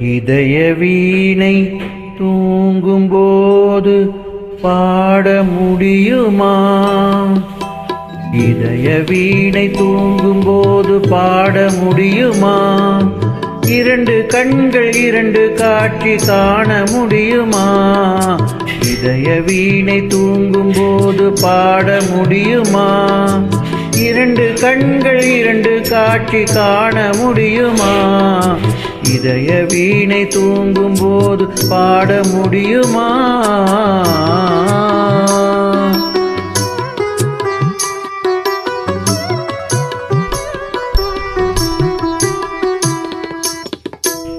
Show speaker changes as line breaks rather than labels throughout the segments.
இதய வீணை தூங்கும்போது பாட முடியுமா? இதய வீணை தூங்கும்போது பாட முடியுமா? இரண்டு கண்கள் இரண்டு காட்சி காண முடியுமா? இதய வீணை தூங்கும்போது பாட முடியுமா? இரண்டு கண்கள் இரண்டு காட்சி காண முடியுமா? இதய வீணை தூங்கும் போது பாட முடியுமா?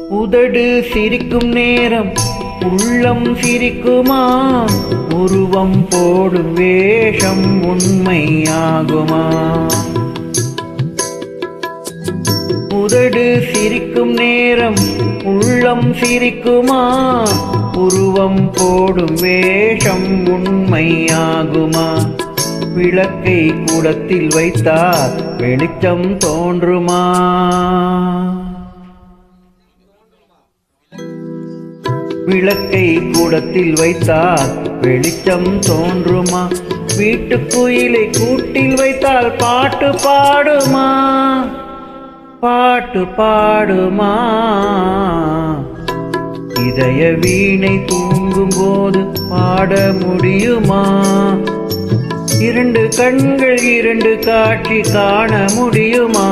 உதடு சிரிக்கும் நேரம் உள்ளம் சிரிக்குமா? உருவம் போடும் வேஷம் உண்மையாகுமா? உதடு சிரிக்கும் நேரம் உள்ளம் சிரிக்குமா? உருவம் போடும் வேஷம் உண்மையாகுமா? விளக்கை கூடத்தில் வைத்தால் வெளிச்சம் தோன்றுமா? விளக்கை கூடத்தில் வைத்தால் வெளிச்சம் தோன்றுமா? வீட்டுக்குயிலை கூட்டில் வைத்தால் பாட்டு பாடுமா? பாட்டு பாடுமா? இதய வீணை தூங்கும்போது பாட முடியுமா? இரண்டு கண்கள் இரண்டு காட்சி காண முடியுமா?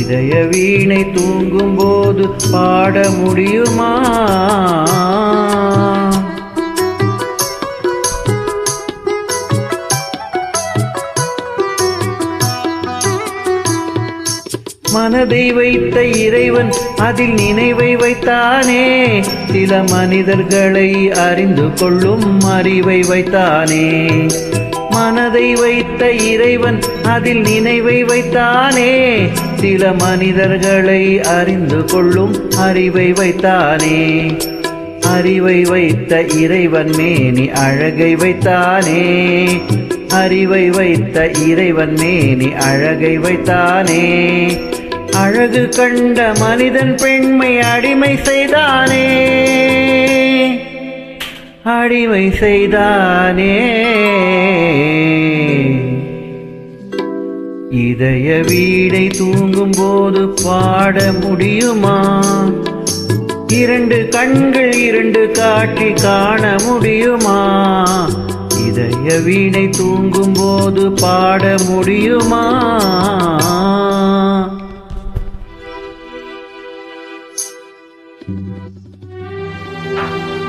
இதய வீணை தூங்கும்போது பாட முடியுமா? மனதை வைத்த இறைவன் அதில் நினைவை வைத்தானே. சில மனிதர்களை அறிந்து கொள்ளும் அறிவை வைத்தானே. மனதை வைத்த இறைவன் அதில் நினைவை வைத்தானே. சில மனிதர்களை அறிந்து கொள்ளும் அறிவை வைத்தானே. அறிவை வைத்த இறைவன் மேனி அழகை வைத்தானே. அறிவை வைத்த இறைவன் மேனி அழகை வைத்தானே. அழகு கண்ட மனிதன் பெண்மை அடிமை செய்தானே. அடிமை செய்தானே. இதய வீடை தூங்கும் போது பாட முடியுமா? இரண்டு கண்கள் இரண்டு காட்சி காண முடியுமா? இதய வீணை தூங்கும் போது பாட முடியுமா? Thank you.